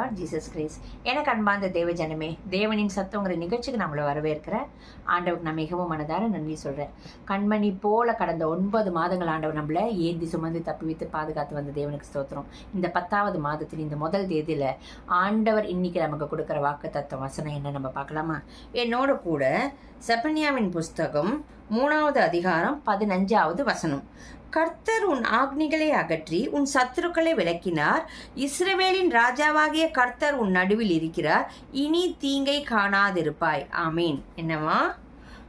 Lord Jesus grace எனக்கு அன்பார்ந்த தேவ ஜனமே தேவனின் சத்தங்கிற நிகழ்ச்சிக்கு நம்மளை வரவேற்கிறேன். ஆண்டவருக்கு நான் மிகவும் மனதார நன்றி சொல்கிறேன் கண்மணி போல கடந்த ஒன்பது மாதங்கள் ஆண்டவர் நம்மளை ஏந்தி சுமந்து தப்பி வைத்து பாதுகாத்து வந்த தேவனுக்கு ஸ்தோத்திரம். இந்த பத்தாவது மாதத்தில் இந்த முதல் தேதியில் ஆண்டவர் இன்னைக்கு நமக்கு கொடுக்குற வாக்கு தத்துவ வசனம் என்ன நம்ம பார்க்கலாமா? என்னோட கூட செப்பனியாவின் புஸ்தகம் மூணாவது அதிகாரம் பதினஞ்சாவது வசனம். கர்த்தர் உன் ஆக்னிகளை அகற்றி உன் சத்துருக்களை விளக்கினார். இஸ்ரவேலின் ராஜாவாகிய கர்த்தர் உன் நடுவில் இருக்கிறார். இனி தீங்கை காணாதிருப்பாய். ஆமீன். என்னவா?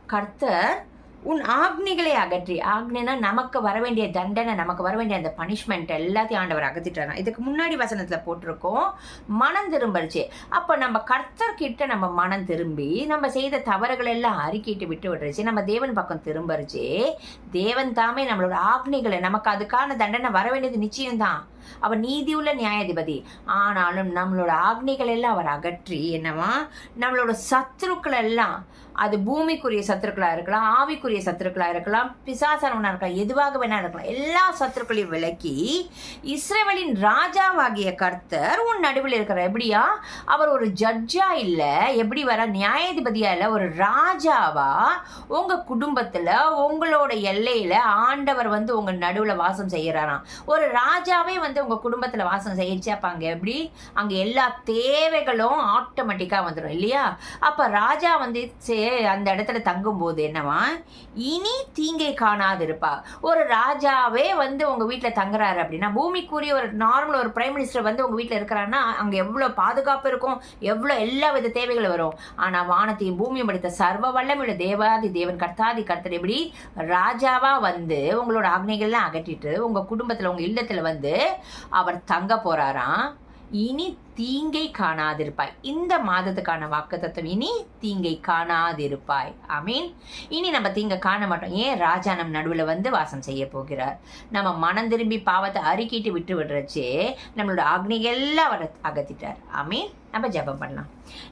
கர்த்தர் உன் ஆக்னிகளை அகற்றி ஆக்னினா நமக்கு வர வேண்டிய தண்டனை நமக்கு வர வேண்டிய அந்த பனிஷ்மெண்ட் எல்லாத்தையும் ஆண்டவர் அகற்றிட்டாராம். இதுக்கு முன்னாடி வசனத்தில் போட்டிருக்கோம் மனம் திரும்பருச்சு அப்போ நம்ம கர்த்தர்கிட்ட நம்ம மனம் திரும்பி நம்ம செய்த தவறுகள் எல்லாம் அறிக்கிட்டு விட்டு விட்டுருச்சு. நம்ம தேவன் பக்கம் திரும்பருச்சு தேவன் தாமே நம்மளோட ஆக்னிகளை நமக்கு அதுக்கான தண்டனை வர வேண்டியது நிச்சயம்தான். அவர் நீதியுள்ள நியாயாதிபதி. ஆனாலும் நம்மளோட ஆக்னிகள் எல்லாம் அவர் அகற்றி என்னவா? நம்மளோட சத்துருக்கள் எல்லாம் அது பூமிக்குரிய சத்துருக்களாக இருக்கலாம் ஆவிக்குரிய சத்துருக்களாக இருக்கலாம் பிசாசனவனாக இருக்கலாம் எதுவாக வேணா இருக்கலாம் எல்லா சத்துருக்களையும் விலக்கி இஸ்ரேவலின் ராஜாவாகிய கர்த்தர் உன் நடுவில் இருக்கிற எப்படியா? அவர் ஒரு ஜட்ஜா இல்லை எப்படி வர நியாயாதிபதியா இல்லை ஒரு ராஜாவா? உங்க குடும்பத்துல உங்களோட எல்லையில ஆண்டவர் வந்து உங்க நடுவில் வாசம் செய்யறாராம். ஒரு ராஜாவே வந்து உங்க குடும்பத்துல வாசம் செய்யிச்சு அப்ப அங்க எப்படி? அங்க எல்லா தேவைகளும் ஆட்டோமேட்டிக்கா வந்துடும் இல்லையா? அப்ப ராஜா வந்து அந்த இடத்துல தங்கும்போது என்னவா? இனி தீங்கை காணாதிருப்பா. ஒரு ராஜாவே வந்து உங்க வீட்டுல தங்குறாரு அப்படின்னா பூமிக்குரிய ஒரு நார்மல் ஒரு பிரைம் மினிஸ்டர் வந்து உங்க வீட்டுல இருக்கிறான்னா அங்க எவ்வளவு பாதுகாப்பு இருக்கும் எவ்வளவு எல்லா வித தேவைகள் வரும். ஆனா வானத்தையும் பூமியும் படித்த சர்வ வல்லமையுள்ள தேவாதி தேவன் கர்த்தாதி கர்த்தர் எப்படி? ராஜாவா வந்து உங்களோட ஆக்னைகள்லாம் அகற்றிட்டு உங்க குடும்பத்துல உங்க இல்லத்துல வந்து அவர் தங்க போறாராம். இனி தீங்கை காணாதிருப்பாய். இந்த மாதத்துக்கான வாக்கு தத்துவம் இனி தீங்கை காணாதிருப்பாய். ஐ மீன் இனி நம்ம தீங்க காண மாட்டோம். ஏன்? ராஜா நம் நடுவில் வந்து வாசம் செய்ய போகிறார். நம்ம மனம் திரும்பி பாவத்தை அறுக்கிட்டு விட்டு விடுறச்சே நம்மளோட அக்னிகள்லாம் அவர் அகத்திட்டார். ஐ மீன் நம்ம ஜெபம் பண்ணலாம்.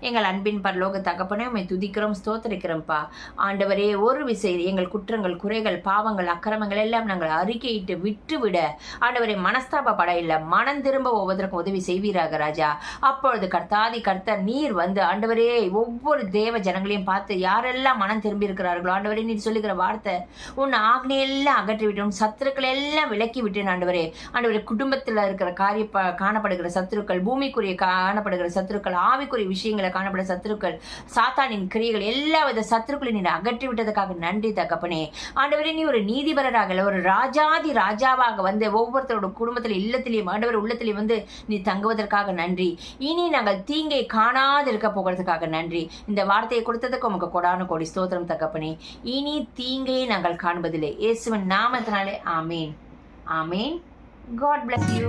எங்கள் அன்பின் பரலோக தகப்பனே உண்மை துதிக்கிறோம் ஸ்தோத்தரிக்கிறோம்ப்பா ஆண்டவரே ஒரு விசை எங்கள் குற்றங்கள் குறைகள் பாவங்கள் அக்கிரமங்கள் எல்லாம் நாங்கள் அறிக்கையிட்டு விட்டு விட ஆண்டவரே மனஸ்தாபப்பட இல்லை. மனம் திரும்ப ஒவ்வொருத்தருக்கும் உதவி செய்வீராக ராஜா. அப்பொழுது கர்த்தாதி கர்த்தர் நீர் வந்து ஆண்டவரே ஒவ்வொரு தேவ ஜனங்களையும் பார்த்து யாரெல்லாம் மனம் திரும்பி இருக்கிறார்களோ ஆண்டவரே நீர் சொல்லுகிற வார்த்தை உன் ஆக்னையெல்லாம் அகற்றி விட்டோம் சத்துருக்கள் எல்லாம் விலக்கி விட்டேன் ஆண்டவரே. ஆண்டவரே குடும்பத்தில் இருக்கிற காரிய காணப்படுகிற சத்துருக்கள் பூமிக்குரிய காணப்படுகிற சத்துருக்கள் ஆவிக்குரிய விஷயங்களை காணப்படுற சத்துருக்கள் சாத்தானின் கிரியைகள் எல்லா வித சத்துருக்களையும் நீர் அகற்றி விட்டதுக்காக நன்றி தகப்பனே. ஆண்டவரே நீ ஒரு நீதிபரராக இல்லை ஒரு ராஜாதி ராஜாவாக வந்து ஒவ்வொருத்தரோட குடும்பத்தில் இல்லத்திலையும் ஆண்டவர் உள்ளத்திலையும் வந்து நீ தங்குவதற்காக நன்றி நன்றி. இனி நாங்கள் தீங்கை காணாது இருக்க போகிறதுக்காக நன்றி. இந்த வார்த்தையை கொடுத்ததுக்கு உமக்கு கொடான கோடி ஸ்தோத்திரம் தகப்பனே. இனி தீங்கையை நாங்கள் காண்பதில்லை. இயேசுவின் நாமத்தினாலே ஆமேன். ஆமேன். God bless you.